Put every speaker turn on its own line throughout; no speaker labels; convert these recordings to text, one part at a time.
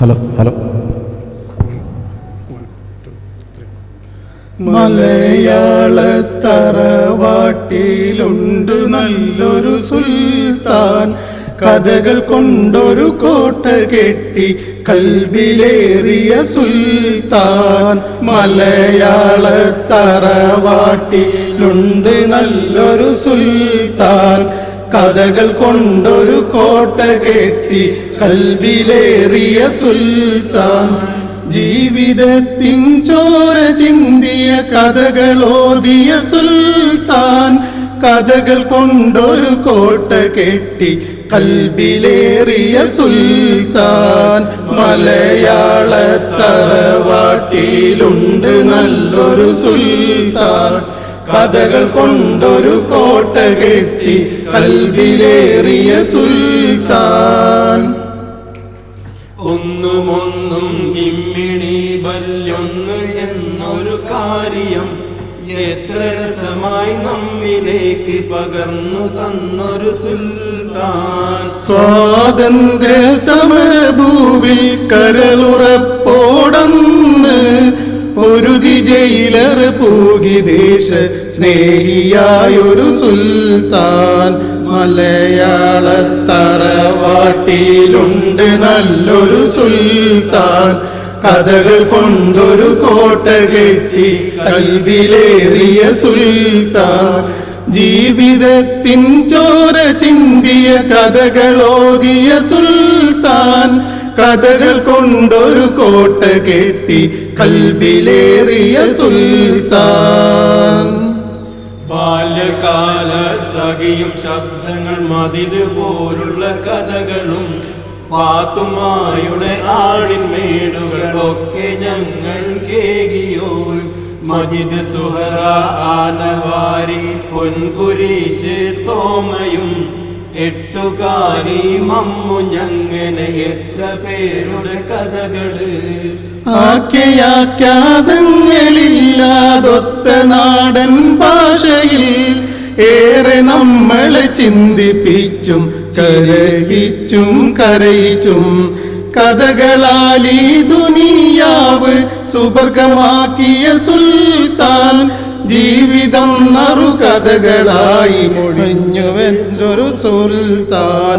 Hello hello.
മലയാള തറവാട്ടിലുണ്ട് നല്ലൊരു സുൽത്താൻ. കഥകൾ കൊണ്ടൊരു കോട്ട കെട്ടി കൽവിലേറിയ സുൽത്താൻ. മലയാള തറവാട്ടിലുണ്ട് നല്ലൊരു സുൽത്താൻ. കഥകൾ കൊണ്ടൊരു കോട്ട കെട്ടി കൽവിലേറിയ സുൽത്താൻ. ജീവിതത്തിൻ ചോര ചിന്തിയ കഥകളോതിയ സുൽത്താൻ. കഥകൾ കൊണ്ടൊരു കോട്ട കെട്ടി കൽബിലേറിയ സുൽത്താൻ. മലയാളത്തറവാട്ടിയിലുണ്ട് നല്ലൊരു സുൽത്താൻ. കഥകൾ കൊണ്ടൊരു കോട്ട കെട്ടി കൽവിലേറിയ സുൽത്താൻ.
ഒന്നുമൊന്നും ഇമ്മിണി വല്യൊന്ന് എന്നൊരു കാര്യം എത്ര രസമായി നമ്മിലേക്ക് പകർന്നു തന്നൊരു സുൽത്താൻ.
സ്വാതന്ത്ര്യ സമരഭൂവിൽ കരളുറപ്പോടന്ന് പൂകി ദേശ സ്നേഹിയായൊരു സുൽത്താൻ. മലയാള തറവാട്ടിലുണ്ട് നല്ലൊരു സുൽത്താൻ. കഥകൾ കൊണ്ടൊരു കോട്ട കെട്ടി കൽവിലേറിയ സുൽത്താൻ. ജീവിതത്തിൻ ചോര ചിന്തിയ കഥകളോതിയ സുൽത്താൻ. കഥകൾ കൊണ്ടൊരു കോട്ട കെട്ടി കൽബിലേറിയ സുൽത്താൻ.
ബാല്യകാല സഖിയും ശബ്ദങ്ങൾ മതിൽ പോലുള്ള കഥകളും പാത്തുമായുടെ ആളിന്മേടുകളൊക്കെ ഞങ്ങൾ കേകിയോ മജിദ് സുഹറ ആനവാരി പൊൻകുരീശ് തോമയും എട്ടുകാരി മമ്മു ഞങ്ങനെ എത്ര പേരുടെ കഥകൾ.
ആഖ്യാഖ്യാതങ്ങളില്ലാതൊത്ത നാടൻ ഭാഷയിൽ ഏറെ നമ്മളെ ചിന്തിപ്പിച്ചും കരയിച്ചും കരയിച്ചും ഈ ദുനിയാവ് സുവർഗമാക്കിയ സുൽത്താൻ ജീവിതം നറുകഥകളായി മൊഴിഞ്ഞുവെന്നൊരു സുൽത്താൻ.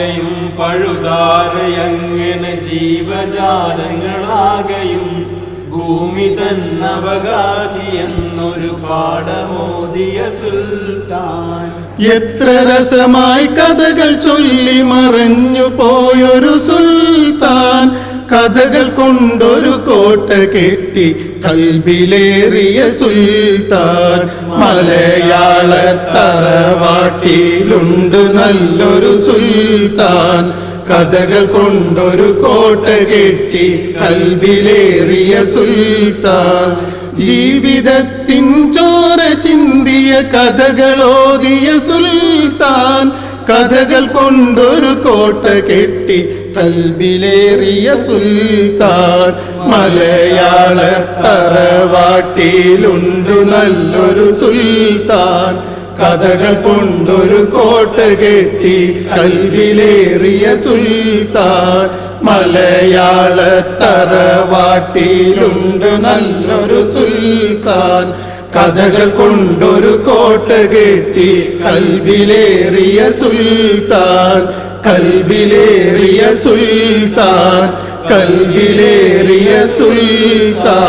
പാറ്റയും പഴുതാരയങ്ങനെ ജീവജാലങ്ങളാകയും ഭൂമി തന്നവകാശി എന്നൊരു പാഠമോദിയ സുൽത്താൻ.
എത്ര രസമായി കഥകൾ ചൊല്ലി മറഞ്ഞു പോയൊരു സുൽത്താൻ. കഥകൾ കൊണ്ടൊരു കോട്ട കെട്ടി കൽബിലേറിയ സുൽത്താൻ മലയാള തറവാട്ടിലുണ്ട് നല്ലൊരു സുൽത്താൻ. കഥകൾ കൊണ്ടൊരു കോട്ട കെട്ടി കൽബിലേറിയ സുൽത്താൻ. ജീവിതത്തിൻ ചോര ചിന്തിയ കഥകളോതിയ സുൽത്താൻ. കഥകൾ കൊണ്ടൊരു കോട്ട കെട്ടി കൽബിലേറിയ സുൽത്താൻ മലയാള തറവാട്ടിയിലുണ്ടു നല്ലൊരു സുൽത്താൻ. കഥകൾ കൊണ്ടൊരു കോട്ട കെട്ടി കൽവിലേറിയ സുൽത്താൻ. മലയാള തറവാട്ടിയിലുണ്ട് നല്ലൊരു സുൽത്താൻ. കഥകൾ കൊണ്ടൊരു കോട്ട കെട്ടി കൽവിലേറിയ സുൽത്താൻ. കൽവിലേറിയ സുൽത്താൻ കൽവിലേറിയ സുൽത്താൻ.